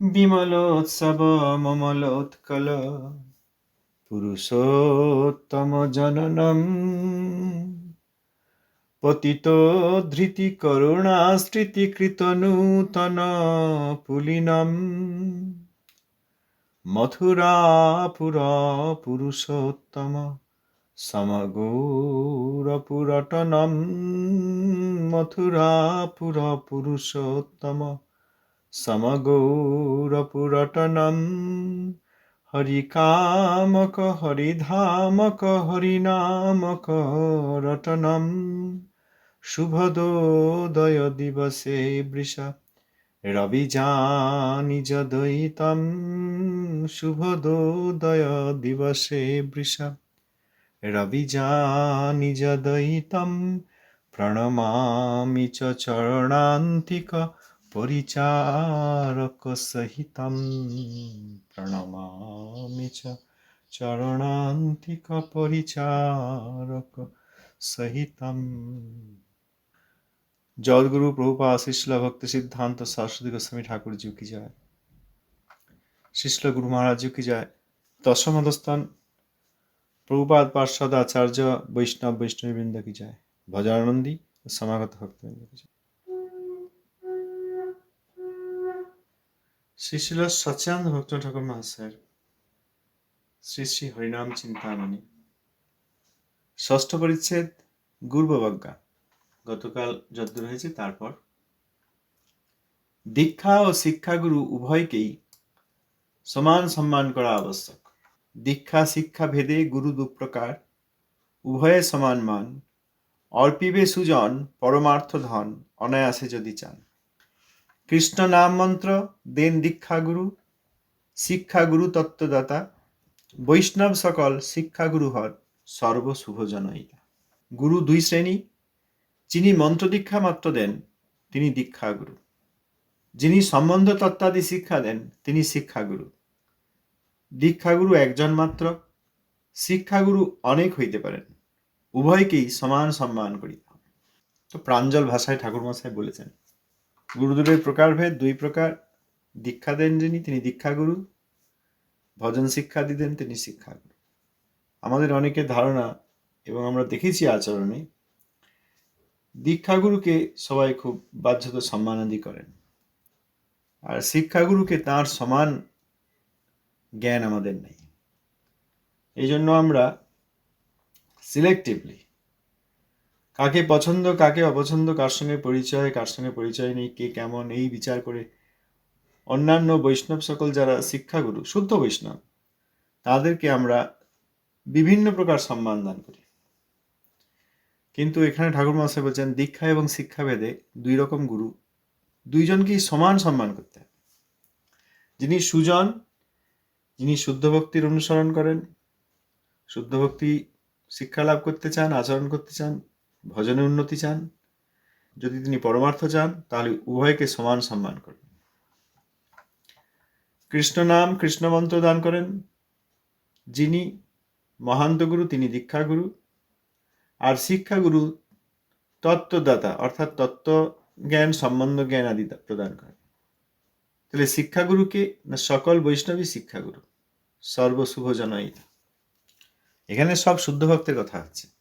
বিমলোৎসব মমলোৎকল পুরুষোত্তম জননম পতিত ধৃতি করুণা স্মৃতিকৃত নূতন পুলিনম। মথুরাপুরা পুরুষোত্তম সমগৌরপুরটনম। মথুরাপুর পুরুষোত্তম সমগৌরপুরটনম হরিকামক হরিধামক হরিনামক রটনম শুভদোদয় দিবসে বৃষা রবিজানিজ দ্বৈতম শুভদোদয় দিবসে বৃষা রবিজানিজ চ চরণান্তিক পরিচারক সহিতম জগৎগুরু প্রভুপা শিশল ভক্তি সিদ্ধান্ত সরস্বতী গোস্বামী ঠাকুর জি কি যায় শিশল গুরু মহারাজ জি কি যায় দশম অধস্থান প্রভুপাদ পার্ষদ আচার্য বৈষ্ণব বৈষ্ণবী বৃন্দ কি যায় ভজানন্দী ও সমাগত ভক্তবৃন্দ কি যায় শ্রী শিল সচ্যানন্দ ভক্ত ঠাকুর মহাশয়ের শ্রী শ্রী হরিনাম চিন্তামণি। ষষ্ঠ পরিচ্ছেদ গুরুবজ্ঞা গতকাল যদ্দূর হয়েছে, তারপর। দীক্ষা ও শিক্ষাগুরু উভয়কেই সমান সম্মান করা আবশ্যক। দীক্ষা, শিক্ষা ভেদে গুরু দুপ্রকার, উভয়ে সমান মান। অর্পিবে সুজন পরমার্থ ধন অনায়াসে যদি চান। কৃষ্ণ নাম মন্ত্র, দেন দীক্ষাগুরু শিক্ষাগুরু তত্ত্বদাতা, বৈষ্ণব সকল শিক্ষাগুরু হর সর্বশুভজনয়িতা গুরু দুই শ্রেণি, যিনি মন্ত্র দীক্ষা মাত্র দেন, তিনি দীক্ষাগুরু যিনি সম্বন্ধ তত্ত্বাদি শিক্ষা দেন, তিনি শিক্ষাগুরু দীক্ষাগুরু একজন মাত্র শিক্ষাগুরু অনেক হইতে পারেন, উভয়কেই সমান সম্মান করি তো প্রাঞ্জল ভাষায় ঠাকুরমশাই বলেছেন গুরুদেবের প্রকারভেদ, দুই প্রকার। দীক্ষা দেন যিনি, তিনি দীক্ষাগুরু। ভজন শিক্ষা দিতেন, তিনি শিক্ষাগুরু। আমাদের অনেকের ধারণা এবং আমরা দেখেছি আচরণে, দীক্ষাগুরুকে সবাই খুব বাধ্যত সম্মানাদি করেন। আর শিক্ষাগুরুকে তার সমান জ্ঞান আমাদের নেই। এই জন্য আমরা সিলেক্টিভলি কাকে পছন্দ, কাকে অপছন্দ, কার সঙ্গে পরিচয়, কার সঙ্গে পরিচয় নেই, কে কেমন, এই বিচার করে অন্যান্য বৈষ্ণব সকল যারা শিক্ষাগুরু, শুদ্ধ বৈষ্ণব, তাদেরকে আমরা বিভিন্ন প্রকার সম্মান দান করি। কিন্তু এখানে ঠাকুর মহাশয় বলছেন, দীক্ষা এবং শিক্ষাভেদে দুই রকম গুরু, দুইজনকেই সমান সম্মান করতে হবে। যিনি সুজন, যিনি শুদ্ধ ভক্তির অনুসরণ করেন, শুদ্ধ ভক্তি শিক্ষা লাভ করতে চান, আচরণ করতে চান ভজনে উন্নতি চান। যদি তিনি পরমার্থ চান, তাহলে উভয়কে সমান সম্মান করবেন কৃষ্ণ নাম, কৃষ্ণ মন্ত্র দান করেন। যিনি মহান্ত গুরু তিনি দীক্ষাগুরু। আর শিক্ষাগুরু তত্ত্বদাতা, অর্থাৎ তত্ত্ব জ্ঞান সম্বন্ধ জ্ঞান আদি প্রদান করেন। তাহলে শিক্ষাগুরুকে না সকল বৈষ্ণবী শিক্ষাগুরু? সর্বশুভ জনয়িতা। এখানে সব শুদ্ধ ভক্তের কথা হচ্ছে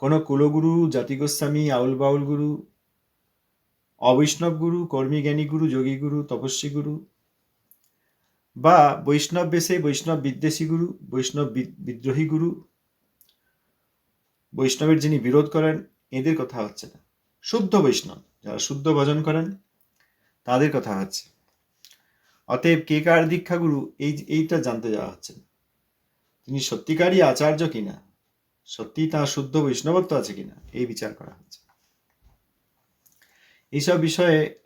কোনো কুলগুরু জাতি গোস্বামী আউল বাউল গুরু, অবৈষ্ণব গুরু, কর্মী জ্ঞানী গুরু, যোগী গুরু, তপস্বী গুরু বা বৈষ্ণব বেশে বৈষ্ণব বিদ্বেষী গুরু, বৈষ্ণব বিদ্রোহী গুরু, বৈষ্ণবের যিনি বিরোধ করেন, এদের কথা হচ্ছে না। শুদ্ধ বৈষ্ণব, যারা শুদ্ধ ভজন করেন, তাদের কথা হচ্ছে। অতএব কে কার দীক্ষাগুরু, এই, এইটা জানতে যাওয়া হচ্ছে তিনি সত্যিকারই আচার্য কিনা সত্যি তার শুদ্ধ বৈষ্ণবত্ব আছে কিনা? এই বিচার করা হচ্ছে। এইসব বিষয়ে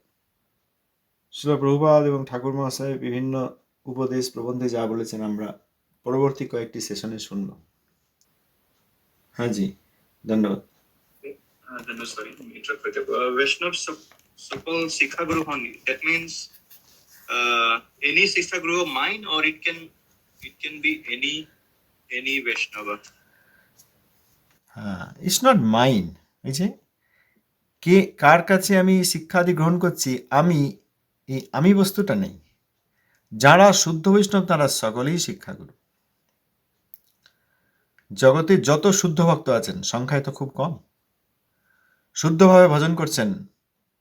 শিল প্রভুপাদ এবং ঠাকুর মহাশয় বিভিন্ন উপদেশ প্রবন্ধে যা বলেছেন আমরা পরবর্তী কয়েকটি সেশনে শুনব। হ্যাঁ জি ধন্যবাদ। sup- supple Sikha Guru only. That means uh, any Sikha Guru it's not mine এই যে কে কার কাছে আমি শিক্ষাদি গ্রহণ করছি আমি এই আমি বস্তুটা নেই। যারা শুদ্ধ বৈষ্ণব তারা সকলেই শিক্ষাগুরু। জগতে যত শুদ্ধ ভক্ত আছেন সংখ্যায় তো খুব কম। শুদ্ধভাবে ভজন করছেন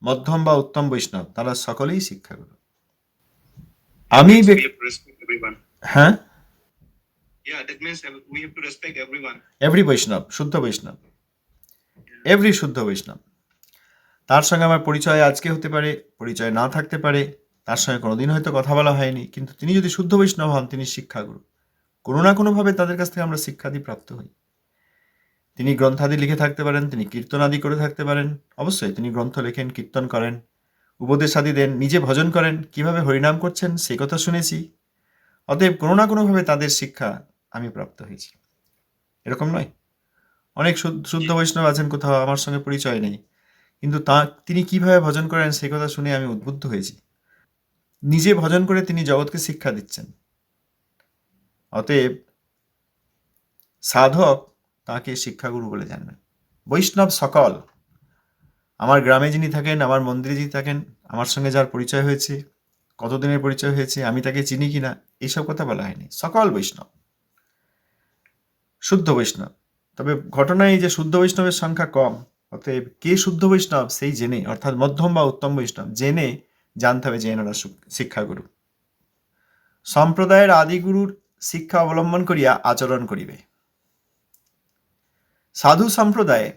মধ্যম বা উত্তম বৈষ্ণব তারা সকলেই শিক্ষাগুরু। আমি. হ্যাঁ? Yeah, that means we have to respect everyone. Every Vaishnava শুদ্ধ বৈষ্ণব এভরি শুদ্ধ বৈষ্ণব তার সঙ্গে আমার পরিচয় আজকে হতে পারে পরিচয় না থাকতে পারে তার সঙ্গে কোনোদিন হয়তো কথা বলা হয়নি কিন্তু তিনি যদি শুদ্ধ বৈষ্ণব হন তিনি শিক্ষাগুরু। কোনো না কোনোভাবে তাদের কাছ থেকে আমরা শিক্ষাদি প্রাপ্ত হই। তিনি গ্রন্থাদি লিখে থাকতে পারেন তিনি কীর্তনাদি করে থাকতে পারেন অবশ্যই তিনি গ্রন্থ লেখেন কীর্তন করেন উপদেশাদি দেন নিজে ভজন করেন কীভাবে হরিনাম করছেন সেই কথা শুনেছি। অতএব কোনো না কোনোভাবে তাদের শিক্ষা আমি প্রাপ্ত হয়েছি। এরকম নয়। অনেক শুদ্ধ বৈষ্ণব আছেন কোথাও, আমার সঙ্গে পরিচয় নেই। কিন্তু তা, তিনি কীভাবে ভজন করেন সেই কথা শুনে আমি উদ্বুদ্ধ হয়েছি। নিজে ভজন করে তিনি জগৎকে শিক্ষা দিচ্ছেন। অতএব সাধক তাকে শিক্ষাগুরু বলে জানবেন। বৈষ্ণব সকল। আমার গ্রামে যিনি থাকেন, আমার মন্দিরে যিনি থাকেন, আমার সঙ্গে যার পরিচয় হয়েছে, কতদিনের পরিচয় হয়েছে, আমি তাকে চিনি কিনা এইসব কথা বলা হয়নি। সকল বৈষ্ণব। শুদ্ধ বৈষ্ণব। তবে ঘটনায় যে শুদ্ধ বৈষ্ণবের সংখ্যা কম, অতএব কে শুদ্ধ বৈষ্ণব সেই জেনে, অর্থাৎ মধ্যম বা উত্তম বৈষ্ণব, জেনে জানতে হবে যে এনারা শিক্ষাগুরু। সম্প্রদায়ের আদিগুরুর শিক্ষা অবলম্বন করিয়া আচরণ করিবে। সাধু সম্প্রদায়ে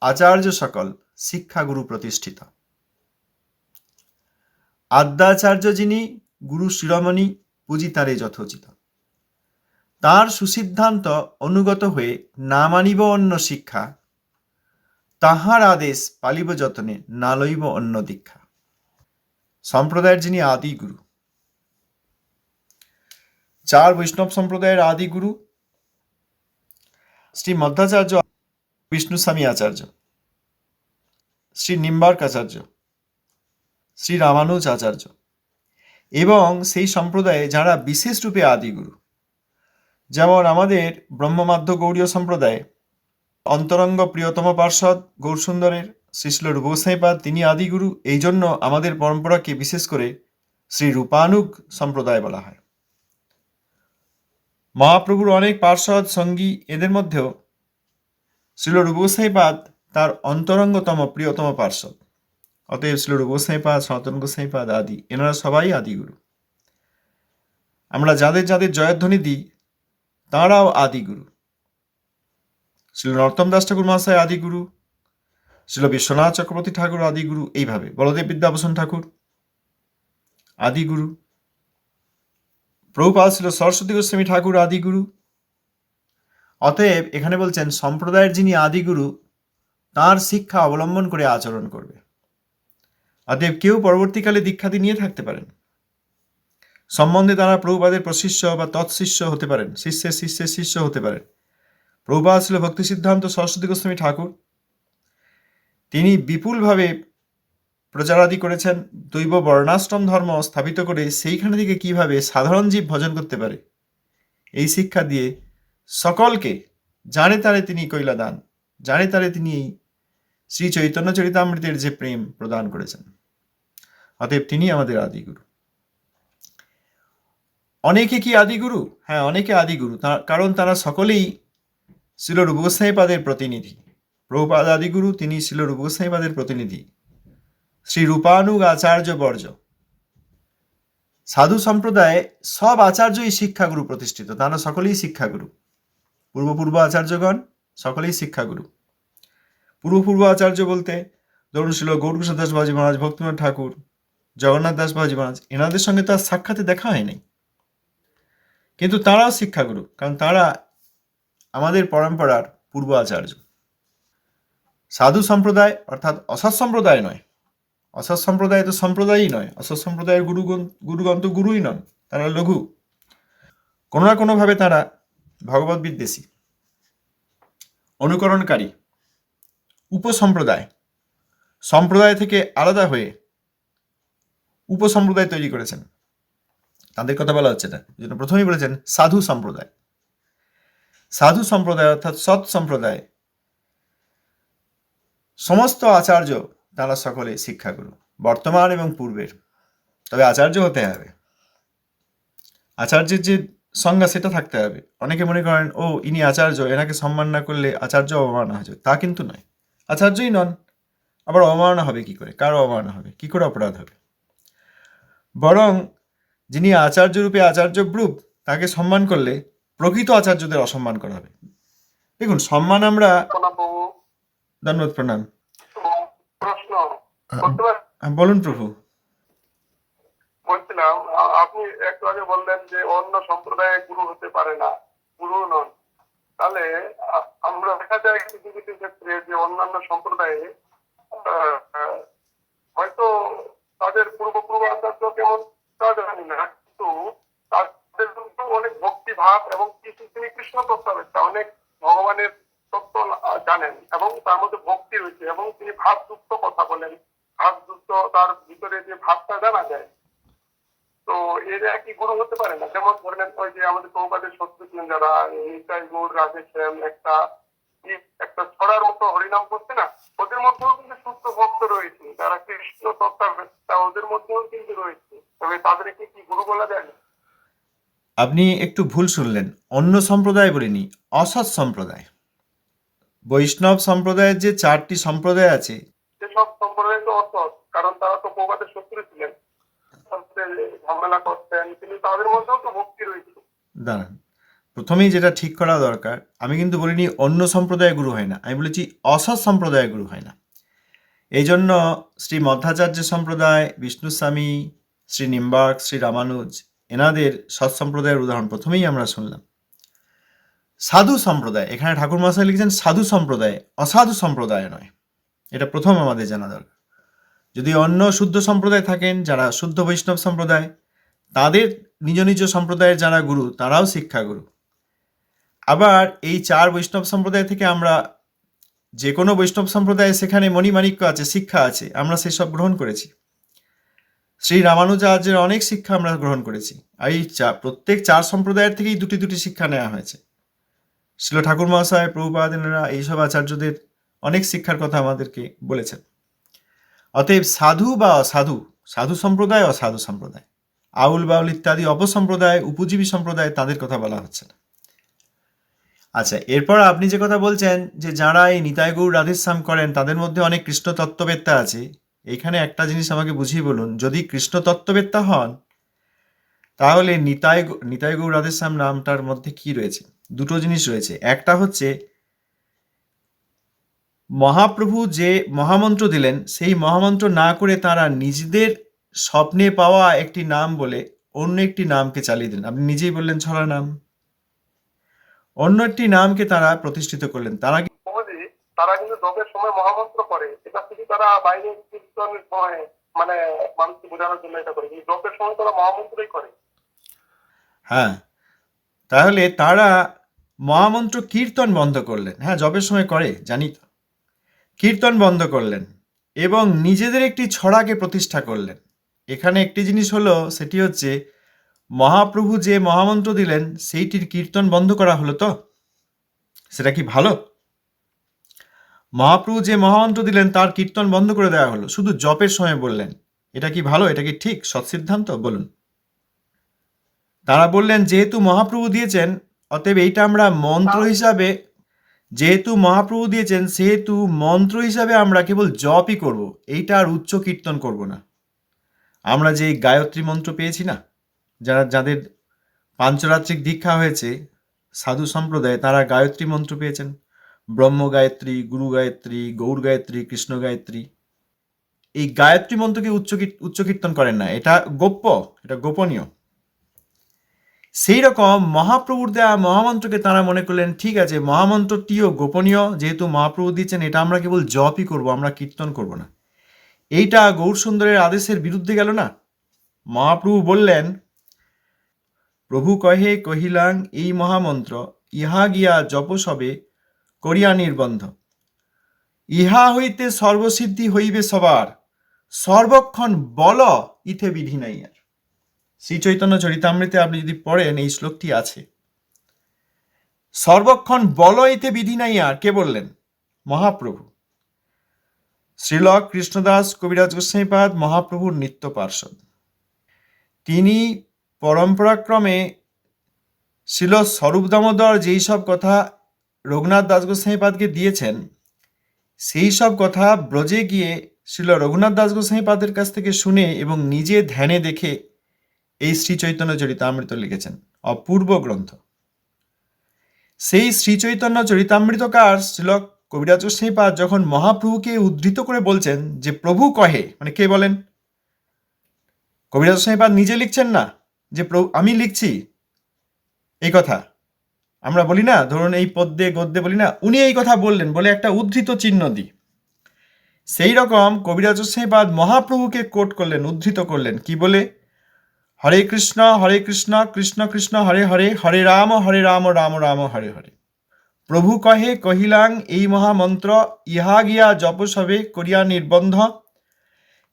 আচার্য সকল শিক্ষাগুরু প্রতিষ্ঠিত। আদ্যাচার্য যিনি, গুরু শিরোমণি পুঁজি তারে যথোচিত। তার সুসিদ্ধান্ত অনুগত হয়ে না মানিব অন্য শিক্ষা, তাহার আদেশ পালিব যতনে না লইব অন্য দীক্ষা। সম্প্রদায়ের যিনি আদি গুরু, চার বৈষ্ণব সম্প্রদায়ের আদি গুরু, শ্রী মধ্যাচার্য বিষ্ণুস্বামী আচার্য, শ্রী নিম্বার্ক আচার্য শ্রী রামানুজ আচার্য এবং সেই সম্প্রদায়ে যারা বিশেষ রূপে আদিগুরু যেমন আমাদের ব্রহ্মমাধ্য গৌড়ীয় সম্প্রদায়, অন্তরঙ্গ প্রিয়তম পার্ষদ গৌরসুন্দরের শ্রীশিল রূপসাইপাদ তিনি আদিগুরু, এই জন্য আমাদের পরম্পরাকে বিশেষ করে শ্রী রূপানুগ সম্প্রদায় বলা হয়। মহাপ্রভুর অনেক পার্ষদ, সঙ্গী এদের মধ্যেও শ্রীল রূপসাইপাদ তার অন্তরঙ্গতম প্রিয়তম পার্ষদ। অতএব শ্রীল রূপসাইপাদ সনাতন গোসাইপাদ আদি, এনারা সবাই আদিগুরু। আমরা যাদের যাদের জয়ধ্বনি দিই তাঁরাও আদিগুরু। শ্রীল নরোত্তম দাস ঠাকুর মহাশয় আদিগুরু শ্রীল বিশ্বনাথ চক্রবর্তী ঠাকুর আদিগুরু, এইভাবে। বলদেব বিদ্যাভূষণ ঠাকুর, আদিগুরু। প্রভুপাল ছিল সরস্বতী গোস্বামী ঠাকুর আদিগুরু। অতএব এখানে বলছেন, সম্প্রদায়ের যিনি আদিগুরু, তার শিক্ষা অবলম্বন করে আচরণ করবে। অতএব কেউ পরবর্তীকালে দীক্ষাদি নিয়ে থাকতে পারেন। সম্বন্ধে তারা প্রভুপাদের প্রশিষ্য বা তৎশিষ্য হতে পারেন। শিষ্যের শিষ্যের শিষ্য হতে পারেন। প্রভুপাদ ছিল ভক্তি সিদ্ধান্ত সরস্বতী গোস্বামী ঠাকুর। তিনি বিপুলভাবে প্রচারাদি করেছেন, দৈব বর্ণাশ্রম ধর্ম স্থাপিত করে সেইখানে থেকে কীভাবে সাধারণ জীব ভজন করতে পারে, এই শিক্ষা দিয়ে সকলকে জানে তারে তিনি কৈলা দান জানে তারে তিনি এই শ্রী চৈতন্য চরিতামৃতের যে প্রেম প্রদান করেছেন। অতএব তিনি আমাদের আদিগুরু। অনেকে কি আদিগুরু? হ্যাঁ অনেকে আদিগুরু। তা- কারণ তারা সকলেই শিল রূপগোস্বাইপাদের প্রতিনিধি। প্রভুপাদ আদিগুরু, তিনি শিল রূপগোস্বাইপাদের প্রতিনিধি। শ্রী রূপানুগ আচার্য বর্জ সাধু সম্প্রদায়ে সব আচার্যই শিক্ষাগুরু প্রতিষ্ঠিত। তারা সকলেই শিক্ষাগুরু। পূর্বপূর্ব আচার্যগণ সকলেই শিক্ষাগুরু। পূর্বপূর্ব আচার্য বলতে ধরুন ছিল গৌরকৃষ্ণ দাস বাবাজি মহারাজ, ভক্তিনাথ ঠাকুর, জগন্নাথ দাস বাবাজি মহারাজ, এনাদের সঙ্গে তার সাক্ষাতে দেখা হয়নি কিন্তু তারাও শিক্ষাগুরু, কারণ তারা আমাদের পরম্পরার পূর্ব আচার্য সাধু সম্প্রদায় অর্থাৎ অসৎ সম্প্রদায় নয়। অসৎ সম্প্রদায় তো সম্প্রদায়ই নয়, অসৎ সম্প্রদায়ের গুরুগণ গুরুগণ গুরুই নন, তারা লঘু। কোনো না কোনোভাবে তারা ভগবত বিদ্বেষী, অনুকরণকারী, উপসম্প্রদায়, সম্প্রদায় থেকে আলাদা হয়ে উপসম্প্রদায় তৈরি করেছেন। তাদের কথা বলা হচ্ছে না জন্য প্রথমেই বলেছেন, সাধু সম্প্রদায়। সাধু সম্প্রদায় অর্থাৎ সৎ সম্প্রদায়। সমস্ত আচার্য, তারা সকলে শিক্ষাগুরু, বর্তমান এবং পূর্বের। তবে আচার্য হতে হবে। আচার্যের যে সংজ্ঞা, সেটা থাকতে হবে। অনেকে মনে করেন, ও, ইনি আচার্য, এনাকে সম্মান না করলে আচার্য অবমাননা হয়ে যাবে। তা কিন্তু নয়। আচার্যই নন। আবার অবমাননা হবে কি করে? কার অবমাননা হবে? কি করে অপরাধ হবে? বরং যিনি আচার্য রূপে আচার্য গ্রুপ তাকে সম্মান করলে প্রকৃত আচার্যদের অসম্মান করা হবে। দেখুন সম্মান আমরা ধন্যবাদ প্রণাম। বলুন প্রভু। বলছিলাম আপনি একটু আগে বললেন যে অন্য সম্প্রদায়ে গুরু হতে পারে না গুরু নন। তাহলে আমরা দেখা যায় কিছু কিছু ক্ষেত্রে যে অন্যান্য সম্প্রদায়ে হয়তো তাদের পূর্বপূর্ব আচার্য কেমন জানি না, কিন্তু তাদের কিন্তু অনেক ভক্তি ভাব এবং তিনি কৃষ্ণ তত্ত্বাবেত্তা অনেক ভগবানের তত্ত্ব জানেন এবং তার মধ্যে ভক্তি রয়েছে এবং তিনি ভাবযুক্ত কথা বলেন। ভাবযুক্ত তার ভিতরে যে ভাবটা জানা যায়। তো এরা কি গুরু হতে পারে না। যেমন ধরে নেন ওই যে আমাদের প্রভুপাদের শত্রু যারা নিতাই গুড় রাজেশ একটা ই- একটা ছড়ার মতো হরিনাম করছে না ওদের মধ্যেও কিন্তু শুদ্ধ ভক্ত রয়েছে। যারা কৃষ্ণ তত্ত্বাবেত্তা ওদের মধ্যেও কিন্তু রয়েছে। তবে তাদেরকে কি গুরু বলা যায় না? আপনি একটু ভুল শুনলেন। অন্য সম্প্রদায় বলিনি অসৎ সম্প্রদায়। বৈষ্ণব সম্প্রদায়ের যে চারটি সম্প্রদায় আছে সেসব সম্প্রদায় তো অসৎ কারণ তারা তো প্রভুপাদের শত্রু ছিলেন। ঝামেলা করতেন কিন্তু তাদের মধ্যেও তো ভক্তি রয়েছে। দাঁড়ান প্রথমেই যেটা ঠিক করা দরকার, আমি কিন্তু বলিনি অন্য সম্প্রদায় গুরু হয় না, আমি বলেছি অসৎ সম্প্রদায় গুরু হয় না। এই জন্য শ্রী মধ্যাচার্য সম্প্রদায় বিষ্ণু স্বামী শ্রী নিম্বার্ক শ্রী রামানুজ, এনাদের সৎ সম্প্রদায়ের উদাহরণ প্রথমেই আমরা শুনলাম। সাধু সম্প্রদায়, এখানে ঠাকুর মশাই লিখেছেন, সাধু সম্প্রদায় অসাধু সম্প্রদায় নয়। এটা প্রথম আমাদের জানা দরকার। যদি অন্য শুদ্ধ সম্প্রদায় থাকেন, যারা শুদ্ধ বৈষ্ণব সম্প্রদায়, তাদের নিজ নিজ সম্প্রদায়ের যারা গুরু, তারাও শিক্ষাগুরু। আবার এই চার বৈষ্ণব সম্প্রদায় থেকে আমরা যে কোনো বৈষ্ণব সম্প্রদায়ে সেখানে মণিমাণিক্য আছে, শিক্ষা আছে, আমরা সেসব গ্রহণ করেছি। শ্রী রামানুজাচার্যের অনেক শিক্ষা আমরা গ্রহণ করেছি। আর এই চা- প্রত্যেক চার সম্প্রদায়ের থেকেই দুটি দুটি শিক্ষা নেওয়া হয়েছে। শিল ঠাকুর মহাশয় প্রভুপাদিনেরা এইসব আচার্যদের অনেক শিক্ষার কথা আমাদেরকে বলেছেন। অতএব সাধু বা অসাধু, সাধু সম্প্রদায়, অসাধু সম্প্রদায়, আউল বাউল ইত্যাদি অপসম্প্রদায়, উপজীবী সম্প্রদায় তাদের কথা বলা হচ্ছে না। আচ্ছা এরপর আপনি যে কথা বলছেন যে যারা এই নিতাই গৌর রাধেশ্যাম করেন, তাদের মধ্যে অনেক কৃষ্ণ তত্ত্ববেত্তা আছে। এখানে একটা জিনিস আমাকে বুঝিয়ে বলুন, যদি কৃষ্ণ তত্ত্ববেত্তা হন, তাহলে নিতাই নিতাই গৌর রাধেশ্যাম নামটার মধ্যে কি রয়েছে? দুটো জিনিস রয়েছে। একটা হচ্ছে, মহাপ্রভু যে মহামন্ত্র দিলেন, সেই মহামন্ত্র না করে তারা নিজেদের স্বপ্নে পাওয়া একটি নাম বলে অন্য একটি নামকে চালিয়ে দিলেন। আপনি নিজেই বললেন ছড়া নাম। অন্য একটি নামকে তারা প্রতিষ্ঠিত করলেন। তারা তারা কিন্তু জপের সময় মহামন্ত্র করে। এটা শুধু তারা বাইরে কীর্তনের সময় মানে মানুষকে বোঝানোর জন্য এটা করে। কিন্তু জপের সময় তারা মহামন্ত্রই করে। হ্যাঁ। তাহলে তারা মহামন্ত্র কীর্তন বন্ধ করলেন। হ্যাঁ জবের সময় করে জানি তো। কীর্তন বন্ধ করলেন এবং নিজেদের একটি ছড়াকে প্রতিষ্ঠা করলেন। এখানে একটি জিনিস হলো সেটি হচ্ছে মহাপ্রভু যে মহামন্ত্র দিলেন, সেইটির কীর্তন বন্ধ করা হলো তো? সেটা কি ভালো? মহাপ্রভু যে মহামন্ত্র দিলেন, তার কীর্তন বন্ধ করে দেওয়া হলো। শুধু জপের সময় বললেন। এটা কি ভালো? এটা কি ঠিক? সৎসিদ্ধান্ত? বলুন। তারা বললেন, যেহেতু মহাপ্রভু দিয়েছেন, অতএব এইটা আমরা মন্ত্র হিসাবে, যেহেতু মহাপ্রভু দিয়েছেন, সেহেতু মন্ত্র হিসাবে আমরা কেবল জপই করব। এইটা আর উচ্চ কীর্তন করব না। আমরা যে গায়ত্রী মন্ত্র পেয়েছি না যারা যাদের পাঞ্চরাত্রিক দীক্ষা হয়েছে, সাধু সম্প্রদায় তারা গায়ত্রী মন্ত্র পেয়েছেন। ব্রহ্ম গায়ত্রী, গুরু গায়ত্রী, গৌর গায়ত্রী, কৃষ্ণ গায়ত্রী। এই গায়ত্রী মন্ত্রকে উচ্চ কীর- উচ্চ কীর্তন করেন না। এটা গোপ্য, এটা গোপনীয়। সেই রকম মহাপ্রভুর দেয়া মহামন্ত্রকে তারা মনে করলেন, ঠিক আছে, মহামন্ত্রটিও গোপনীয়। যেহেতু মহাপ্রভু দিচ্ছেন, এটা আমরা কেবল জপই করব, আমরা কীর্তন করব না। এইটা গৌর সুন্দরের আদেশের বিরুদ্ধে গেল না। মহাপ্রভু বললেন প্রভু কহে কহিলাং, এই মহামন্ত্র, ইহা গিয়া জপ সবে করিয়া নির্বন্ধ। ইহা হইতে সর্বসিদ্ধি হইবে সবার, সর্বক্ষণ বল ইথে বিধি নাই আর। শ্রী চৈতন্য চরিতামৃতে আপনি যদি পড়েন, এই শ্লোকটি আছে। সর্বক্ষণ বল ইতে বিধি নাই আর, কে বললেন? মহাপ্রভু। শ্রীলক কৃষ্ণদাস কবিরাজ গোস্বাইপাদ মহাপ্রভুর নিত্য পার্ষদ। তিনি পরম্পরাক্রমে শিল স্বরূপ দামোদর যেই সব কথা রঘুনাথ দাস গোস্বামীপাদকে দিয়েছেন, সেই সব কথা ব্রজে গিয়ে শিল রঘুনাথ দাস গোস্বামীপাদের কাছ থেকে শুনে এবং নিজে ধ্যানে দেখে এই শ্রী চৈতন্য চরিতামৃত লিখেছেন। অপূর্ব গ্রন্থ। সেই শ্রী চৈতন্য চরিতামৃতকার শিল কবিরাজ গোস্বামীপাদ যখন মহাপ্রভুকে উদ্ধৃত করে বলছেন যে, প্রভু কহে মানে কে বলেন? কবিরাজ গোস্বামীপাদ নিজে লিখছেন না। যে আমি লিখছি এই কথা। আমরা বলি না, ধরুন এই পদ্যে, গদ্যে বলি না, উনি এই কথা বললেন বলে একটা উদ্ধৃত চিহ্ন দিই। সেই রকম কবিরাজ গোস্বামীপাদ মহাপ্রভুকে কোট করলেন, উদ্ধৃত করলেন। কি বলে? হরে কৃষ্ণ হরে কৃষ্ণ কৃষ্ণ কৃষ্ণ, হরে হরে হরে রাম হরে রাম রাম রাম, হরে হরে। প্রভু কহে, কহিলাং, এই মহামন্ত্র, ইহা গিয়া জপ সবে করিয়া নির্বন্ধ।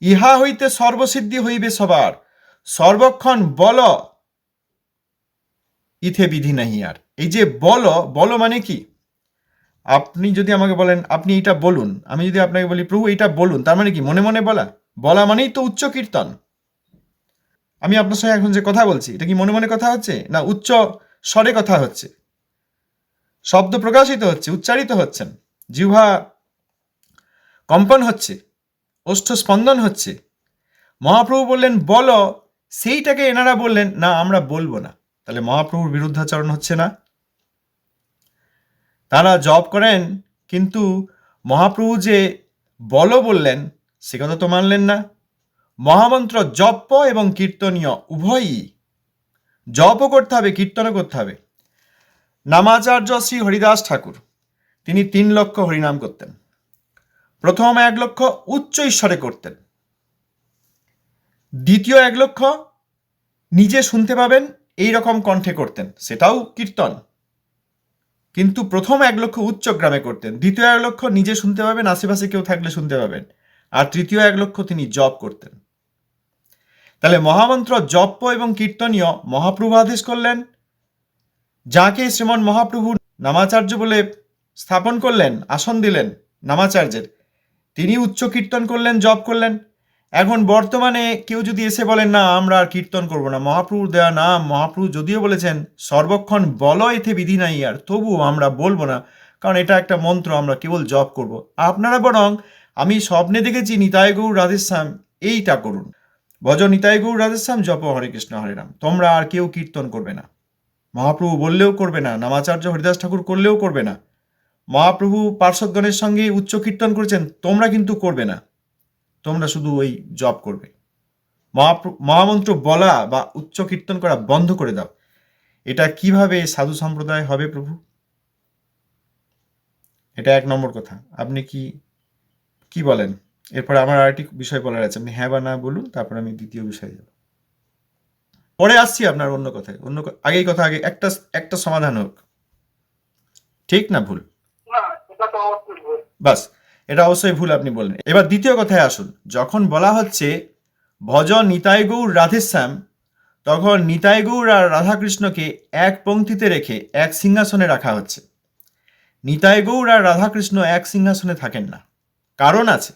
ইহা হইতে সর্বসিদ্ধি হইবে সবার। সর্বক্ষণ বল। ইথে বিধি নাহি আর। এই যে বল বল মানে কি? আপনি যদি আমাকে বলেন, আপনি এটা বলুন। আমি যদি আপনাকে বলি, প্রভু এটা বলুন। তার মানে কি? মনে মনে বলা? বলা মানেই তো উচ্চ কীর্তন। আমি আপনার সঙ্গে এখন যে কথা বলছি, এটা কি মনে মনে কথা হচ্ছে? না, উচ্চ স্বরে কথা হচ্ছে? শব্দ প্রকাশিত হচ্ছে, উচ্চারিত হচ্ছেন। জিহ্বা কম্পন হচ্ছে, ওষ্ঠ স্পন্দন হচ্ছে। মহাপ্রভু বললেন, বলো সেইটাকে এনারা বললেন, না, আমরা বলব না। তাহলে মহাপ্রভুর বিরুদ্ধাচরণ হচ্ছে না। তারা জব করেন, কিন্তু মহাপ্রভু যে বলো বললেন, সে কথা তো মানলেন না। মহামন্ত্র জপ এবং কীর্তনীয় উভয়ই। জপও করতে হবে, কীর্তনও করতে হবে। নামাচার্য শ্রী হরিদাস ঠাকুর, তিনি তিন লক্ষ হরিনাম করতেন। প্রথম এক লক্ষ উচ্চ ঈশ্বরে করতেন। দ্বিতীয় এক লক্ষ নিজে শুনতে পাবেন এই রকম কণ্ঠে করতেন, সেটাও কীর্তন। কিন্তু প্রথম এক লক্ষ উচ্চ গ্রামে করতেন, দ্বিতীয় এক লক্ষ নিজে শুনতে পাবেন, আশেপাশে কেউ থাকলে শুনতে পাবেন, আর তৃতীয় এক লক্ষ তিনি জপ করতেন। তাহলে মহামন্ত্র জপ এবং কীর্তনীয় মহাপ্রভু আদেশ করলেন, যাকে শ্রীমন মহাপ্রভু নামাচার্য বলে স্থাপন করলেন, আসন দিলেন নামাচার্যের, তিনি উচ্চ কীর্তন করলেন, জপ করলেন। এখন বর্তমানে কেউ যদি এসে বলেন, না, আমরা আর কীর্তন করব না। মহাপ্রভুর দেওয়া নাম মহাপ্রভু যদিও বলেছেন, সর্বক্ষণ বল এতে বিধি নাই আর তবুও আমরা বলব না। কারণ এটা একটা মন্ত্র, আমরা কেবল জপ করব। আপনারা বরং, আমি স্বপ্নে দেখেছি নিতাই গৌর রাধেশ্যাম, এইটা করুন। ভজ নিতাই গৌর রাধেশ্যাম, জপ হরে কৃষ্ণ হরে রাম। তোমরা আর কেউ কীর্তন করবে না। মহাপ্রভু বললেও করবে না। নামাচার্য হরিদাস ঠাকুর করলেও করবে না। মহাপ্রভু পার্শ্বদগণের সঙ্গে উচ্চ কীর্তন করেছেন, তোমরা কিন্তু করবে না। তোমরা শুধু ওই জপ করবে। মহামন্ত্র বলা বা উচ্চ কীর্তন করা বন্ধ করে দাও। এটা কীভাবে সাধু সম্প্রদায় হবে প্রভু? এটা এক নম্বর কথা। আপনি কি কি বলেন? এরপরে আমার আরেকটি বিষয় বলার আছে। আপনি হ্যাঁ বা না বলুন তারপর আমি দ্বিতীয় বিষয়ে যাব। পরে আসছি আপনার অন্য কথায়। অন্য আগেই কথা আগে একটা একটা সমাধান হোক। ঠিক না ভুল। বাস। এটা অবশ্যই ভুল আপনি বললেন। এবার দ্বিতীয় কথায় আসুন। যখন বলা হচ্ছে, ভজ নিতাই গৌর রাধেশ্যাম তখন নিতাই গৌর আর রাধাকৃষ্ণকে এক পংক্তিতে রেখে এক সিংহাসনে রাখা হচ্ছে। নিতাই গৌর আর রাধাকৃষ্ণ এক সিংহাসনে থাকেন না। কারণ আছে,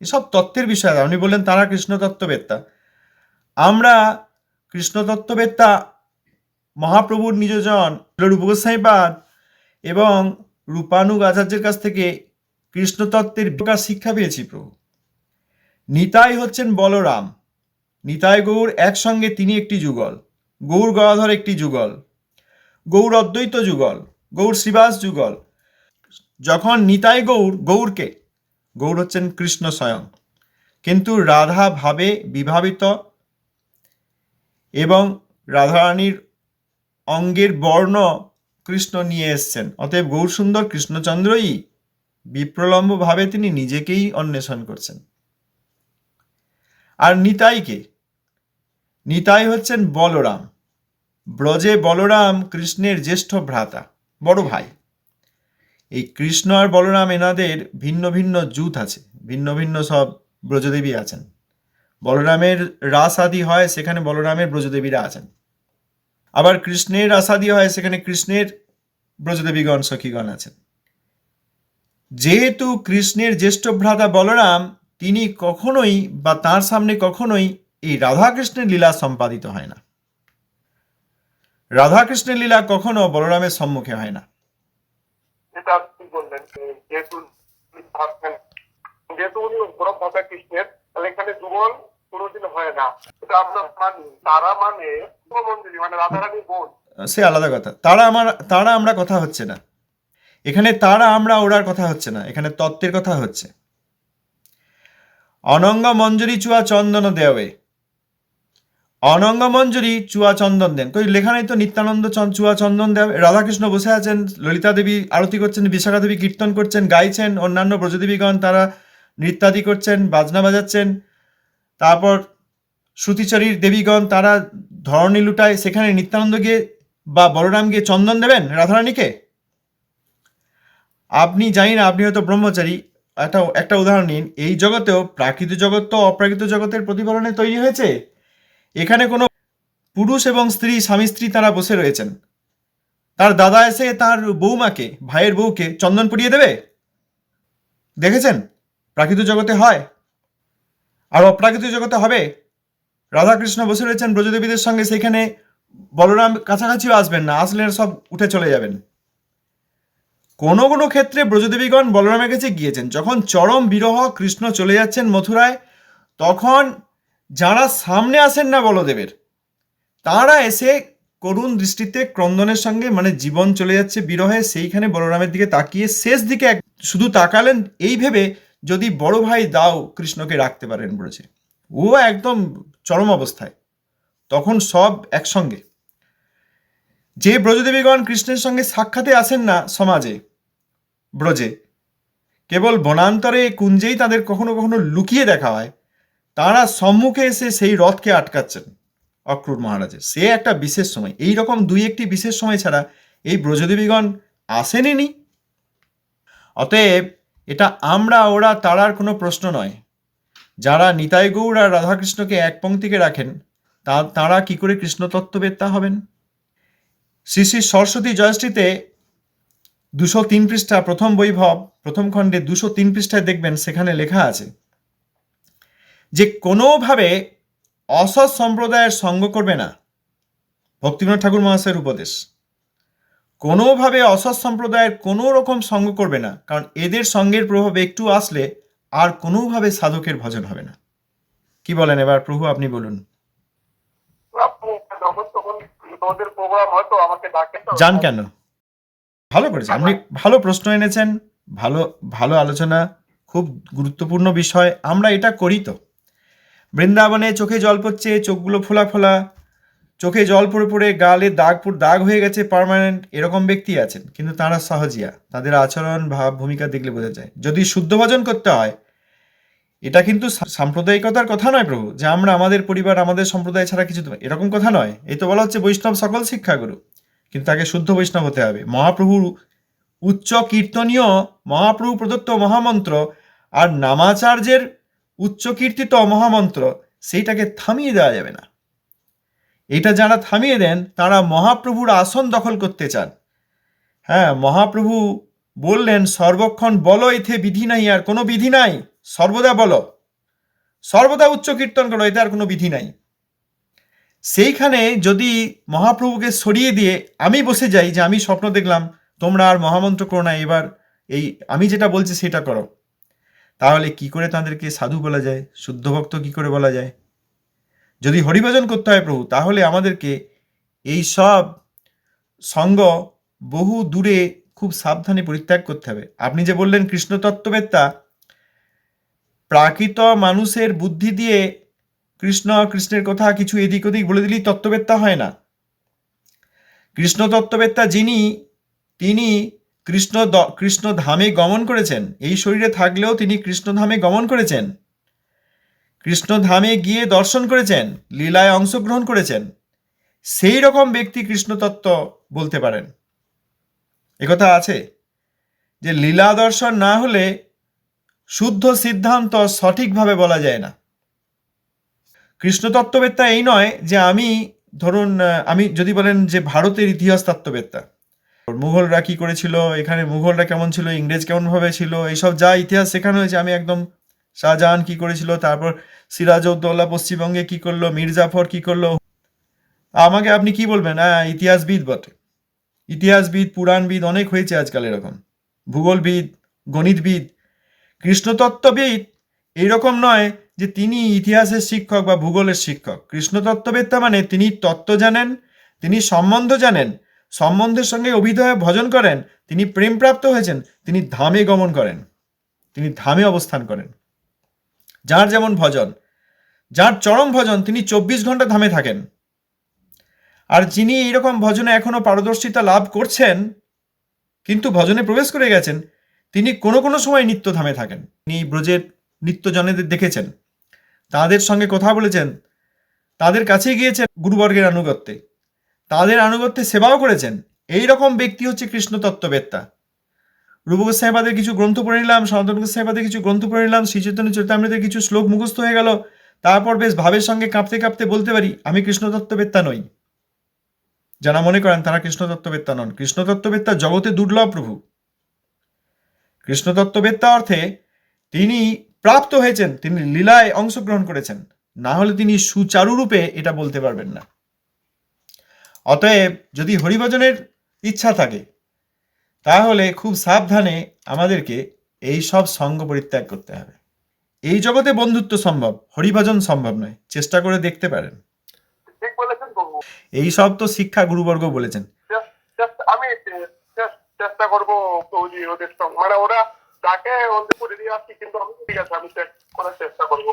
এসব তত্ত্বের বিষয় আপনি বললেন, তারা কৃষ্ণ তত্ত্ববেত্তা আমরা কৃষ্ণ তত্ত্ববেত্তা মহাপ্রভুর নিজজন রূপ গোস্বাইপাদ এবং রূপানুগ আচার্যের কাছ থেকে কৃষ্ণতত্ত্বের প্রকার শিক্ষা পেয়েছি প্রভু। নিতাই হচ্ছেন বলরাম। নিতাই গৌর একসঙ্গে তিনি একটি যুগল গৌর গদাধর একটি যুগল গৌর অদ্বৈত যুগল গৌর শ্রীবাস যুগল। যখন নিতাই গৌর গৌরকে গৌর হচ্ছেন কৃষ্ণ স্বয়ং। কিন্তু রাধা ভাবে বিভাবিত এবং রাধারানীর অঙ্গের বর্ণ কৃষ্ণ নিয়ে এসছেন। অতএব গৌর সুন্দর কৃষ্ণচন্দ্রই বিপ্রলম্ব ভাবে তিনি নিজেকেই অন্বেষণ করছেন। আর নিতাইকে? নিতাই হচ্ছেন বলরাম। ব্রজে বলরাম কৃষ্ণের জ্যেষ্ঠ ভ্রাতা, বড় ভাই। এই কৃষ্ণ আর বলরাম এনাদের ভিন্ন ভিন্ন জুথ আছে, ভিন্ন ভিন্ন সব ব্রজদেবী আছেন। বলরামের রাস আদি হয় সেখানে বলরামের ব্রজদেবীরা আছেন। আবার কৃষ্ণের রাসাদি হয় সেখানে কৃষ্ণের ব্রজদেবীগণ, সখীগণ আছেন। যেহেতু কৃষ্ণের জ্যেষ্ঠ ভ্রাতা বলরাম তিনি কখনোই বা তার সামনে কখনোই এই রাধাকৃষ্ণের লীলা সম্পাদিত হয় না। রাধাকৃষ্ণের লীলা কখনো বলরামের সম্মুখে হয় না। যেহেতু উনি কৃষ্ণের তাহলে এখানে কোনোদিন হয় এটা আমরা মানি। তারা মানে মানে রাধারানী বোন। সে আলাদা কথা। তারা আমার তারা আমরা কথা হচ্ছে না। এখানে তারা আমরা ওরার কথা হচ্ছে না, এখানে তত্ত্বের কথা হচ্ছে। অনঙ্গ মঞ্জুরি চুয়া চন্দন দেওয়ে। অনঙ্গ মঞ্জুরি চুয়া চন্দন দেন। কই, লেখা নেই তো? নিত্যানন্দ চুয়া চন্দন দেওয়া। রাধাকৃষ্ণ বসে আছেন, ললিতা দেবী আরতি করছেন, বিশাখা দেবী কীর্তন করছেন, গাইছেন, অন্যান্য ব্রজদেবীগণ তারা নৃত্যাদি করছেন, বাজনা বাজাচ্ছেন। তারপর শ্রুতিচরীর দেবীগণ তারা ধরণী লুটায়, সেখানে নিত্যানন্দ গিয়ে বা বলরাম গিয়ে চন্দন দেবেন রাধারানীকে? আপনি জানি না, আপনি হয়তো ব্রহ্মচারী। একটা একটা উদাহরণ নিন। এই জগতেও প্রাকৃত জগৎ তো অপ্রাকৃত জগতের প্রতিফলনে তৈরি হয়েছে? এখানে কোনো পুরুষ এবং স্ত্রী, স্বামী, স্ত্রী তারা বসে রয়েছেন। তার দাদা এসে তার বৌমাকে, ভাইয়ের বউকে চন্দন পুড়িয়ে দেবে? দেখেছেন? প্রাকৃত জগতে হয়। আর অপ্রাকৃত জগতে হবে? রাধাকৃষ্ণ বসে রয়েছেন ব্রজদেবীদের সঙ্গে, সেখানে বলরাম কাছাকাছিও আসবেন না, আসলে সব উঠে চলে যাবেন। কোনো কোনো ক্ষেত্রে ব্রজদেবীগণ বলরামের কাছে গিয়েছেন। যখন চরম বিরহ কৃষ্ণ চলে যাচ্ছেন মথুরায়, তখন যারা সামনে আসেন না বলদেবের, তারা এসে করুণ দৃষ্টিতে ক্রন্দনের সঙ্গে মানে জীবন চলে যাচ্ছে বিরহে, সেইখানে বলরামের দিকে তাকিয়ে শেষ দিকে শুধু তাকালেন, এই ভেবে যদি বড় ভাই দাও কৃষ্ণকে রাখতে পারেন ব্রজে। ও একদম চরম অবস্থায়। তখন সব একসঙ্গে। যে ব্রজদেবীগণ কৃষ্ণের সঙ্গে সাক্ষাতে আসেন না সমাজে ব্রজে। কেবল বনান্তরে কুঞ্জেই তাদের কখনো কখনো লুকিয়ে দেখা হয়। তারা সম্মুখে এসে সেই রথকে আটকাচ্ছেন। অক্রুর মহারাজের। সে একটা বিশেষ সময়। এই রকম দুই একটি বিশেষ সময় ছাড়া এই ব্রজদেবীগণ আসেনি অতএব এটা আমরা ওরা তারার কোনো প্রশ্ন নয়। যারা নিতাই গৌর আর রাধাকৃষ্ণকে এক পংক্তিকে রাখেন, তা, তাঁরা কি করে কৃষ্ণ তত্ত্ববেত্তা হবেন? শ্রী শ্রী সরস্বতী জয়শ্রীতে দুশো তিন পৃষ্ঠা প্রথম বৈভব প্রথম খণ্ডে দুশো তিন পৃষ্ঠায় দেখবেন সেখানে লেখা আছে যে কোনোভাবে অসৎ সম্প্রদায়ের সঙ্গ করবে না। ভক্তিবিনোদ ঠাকুর মহাশয়ের উপদেশ। কোনোভাবে অসৎ সম্প্রদায়ের কোনো রকম সঙ্গ করবে না কারণ এদের সঙ্গের প্রভাব একটু আসলে আর কোনোভাবে সাধকের ভজন হবে না। কি বলেন এবার? প্রভু আপনি বলুন। যান কেন? ভালো করেছেন আপনি ভালো প্রশ্ন এনেছেন ভালো ভালো আলোচনা খুব গুরুত্বপূর্ণ বিষয়। আমরা এটা করি তো। বৃন্দাবনে চোখে জল পড়ছে চোখগুলো ফোলা ফোলা। চোখে জল পড়ে পড়ে গালে দাগ দাগ হয়ে গেছে পার্মানেন্ট এরকম ব্যক্তি আছেন কিন্তু তারা সহজিয়া। তাদের আচরণ ভাব ভূমিকা দেখলে বোঝা যায়। যদি শুদ্ধ ভজন করতে হয় এটা কিন্তু সাম্প্রদায়িকতার কথা নয় প্রভু। যে আমরা আমাদের পরিবার আমাদের সম্প্রদায় ছাড়া কিছু তো- এরকম কথা নয়। এই তো বলা হচ্ছে বৈষ্ণব সকল শিক্ষাগুরু। কিন্তু তাকে শুদ্ধ বৈষ্ণব হতে হবে। মহাপ্রভুর উচ্চ কীর্তনীয় মহাপ্রভু প্রদত্ত মহামন্ত্র আর নামাচার্যের উচ্চ কীর্তিত মহামন্ত্র, সেইটাকে থামিয়ে দেওয়া যাবে না। এটা যারা থামিয়ে দেন, তারা মহাপ্রভুর আসন দখল করতে চান। হ্যাঁ মহাপ্রভু বললেন সর্বক্ষণ বলো এতে বিধি নাই, আর কোনো বিধি নাই। সর্বদা বলো। সর্বদা উচ্চ কীর্তন করো, এতে আর কোনো বিধি নাই। সেইখানে যদি মহাপ্রভুকে সরিয়ে দিয়ে আমি বসে যাই যে আমি স্বপ্ন দেখলাম, তোমরা আর মহামন্ত্র করো না, এবার এই আমি যেটা বলছি সেটা করো। তাহলে কি করে তাদেরকে সাধু বলা যায়? শুদ্ধ ভক্ত কি করে বলা যায়? যদি হরিভজন করতে হয় প্রভু, তাহলে আমাদেরকে এই সব সঙ্গ বহু দূরে খুব সাবধানে পরিত্যাগ করতে হবে। আপনি যে বললেন কৃষ্ণ তত্ত্ববেত্তা প্রাকৃত মানুষের বুদ্ধি দিয়ে কৃষ্ণ কৃষ্ণের কথা কিছু এদিক ওদিক বলে দিলেই তত্ত্ববেত্তা হয় না। কৃষ্ণ তত্ত্ববেত্তা যিনি, তিনি কৃষ্ণ কৃষ্ণ ধামে গমন করেছেন। এই শরীরে থাকলেও তিনি কৃষ্ণ ধামে গমন করেছেন। কৃষ্ণ ধামে গিয়ে দর্শন করেছেন, লীলায় অংশগ্রহণ করেছেন। সেই রকম ব্যক্তি কৃষ্ণ তত্ত্ব বলতে পারেন। একথা আছে যে লীলা দর্শন না হলে শুদ্ধ সিদ্ধান্ত সঠিকভাবে বলা যায় না। কৃষ্ণ তত্ত্ববেত্তা এই নয় যে আমি, ধরুন আমি যদি বলেন যে ভারতের ইতিহাস তত্ত্ববেত্তা মুঘলরা কি করেছিল, এখানে মুঘলরা কেমন ছিল, ইংরেজ কেমনভাবে ছিল, এইসব যা ইতিহাস শেখানো হয়েছে, আমি একদম শাহজাহান কি করেছিল, তারপর সিরাজউদ্দৌলা পশ্চিমবঙ্গে কি করল, মির্জাফর কি করল। আমাকে আপনি কি বলবেন? হ্যাঁ ইতিহাসবিদ বটে। ইতিহাসবিদ, পুরাণবিদ, অনেক হয়েছে আজকাল এরকম। ভূগোলবিদ, গণিতবিদ, কৃষ্ণতত্ত্ববিদ, এইরকম নয় যে তিনি ইতিহাসের শিক্ষক বা ভূগোলের শিক্ষক। কৃষ্ণতত্ত্ববেত্তা মানে তিনি তত্ত্ব জানেন, তিনি সম্বন্ধ জানেন, সম্বন্ধের সঙ্গে অভিধয়ে ভজন করেন, তিনি প্রেমপ্রাপ্ত হয়েছেন, তিনি ধামে গমন করেন, তিনি ধামে অবস্থান করেন। যার যেমন ভজন, যার চরম ভজন, তিনি চব্বিশ ঘণ্টা ধামে থাকেন। আর যিনি এইরকম ভজনে এখনও পারদর্শিতা লাভ করছেন, কিন্তু ভজনে প্রবেশ করে গেছেন, তিনি কোনো কোনো সময় নিত্য ধামে থাকেন। তিনি ব্রজের নিত্যজনেদের দেখেছেন। তাদের সঙ্গে কথা বলেছেন। তাদের কাছে গিয়েছেন গুরুবর্গের আনুগত্যে। তাদের আনুগত্যে সেবাও করেছেন। এই রকম ব্যক্তি হচ্ছে কৃষ্ণ তত্ত্ববেত্তা রূপ গোস্বাইপাদের কিছু গ্রন্থ পড়ে নিলাম, সনাতন গোস্বাইপাদের কিছু গ্রন্থ পড়ে নিলাম, শ্রীচৈতন্য চৈতামৃতের কিছু শ্লোক মুখস্থ হয়ে গেল। তারপর বেশ ভাবের সঙ্গে কাঁপতে কাঁপতে বলতে পারি, আমি কৃষ্ণ তত্ত্ববেত্তা নই। যারা মনে করেন তারা কৃষ্ণ তত্ত্ববেত্তা নন। কৃষ্ণ তত্ত্ববেত্তা জগতে দুর্লভ প্রভু। কৃষ্ণ তত্ত্ববেত্তা অর্থে তিনি প্রাপ্ত হয়েছেন তিনি লীলায় অংশগ্রহণ করেছেন না হলে তিনি সুচারুরূপে এটা বলতে পারবেন না। অতএব যদি হরিভজনের ইচ্ছা থাকে তাহলে খুব সাবধানে আমাদেরকে এই সব সঙ্গ পরিত্যাগ করতে হবে। এই জগতে বন্ধুত্ব সম্ভব হরিভজন সম্ভব নয় চেষ্টা করে দেখতে পারেন। এই সব তো শিক্ষা গুরুবর্গ বলেছেন। আমি চেষ্টা করব মানে ওরা ডাকে ওদের করে আসছি কিন্তু আমি ঠিক আছে আমি চেক করার চেষ্টা করব।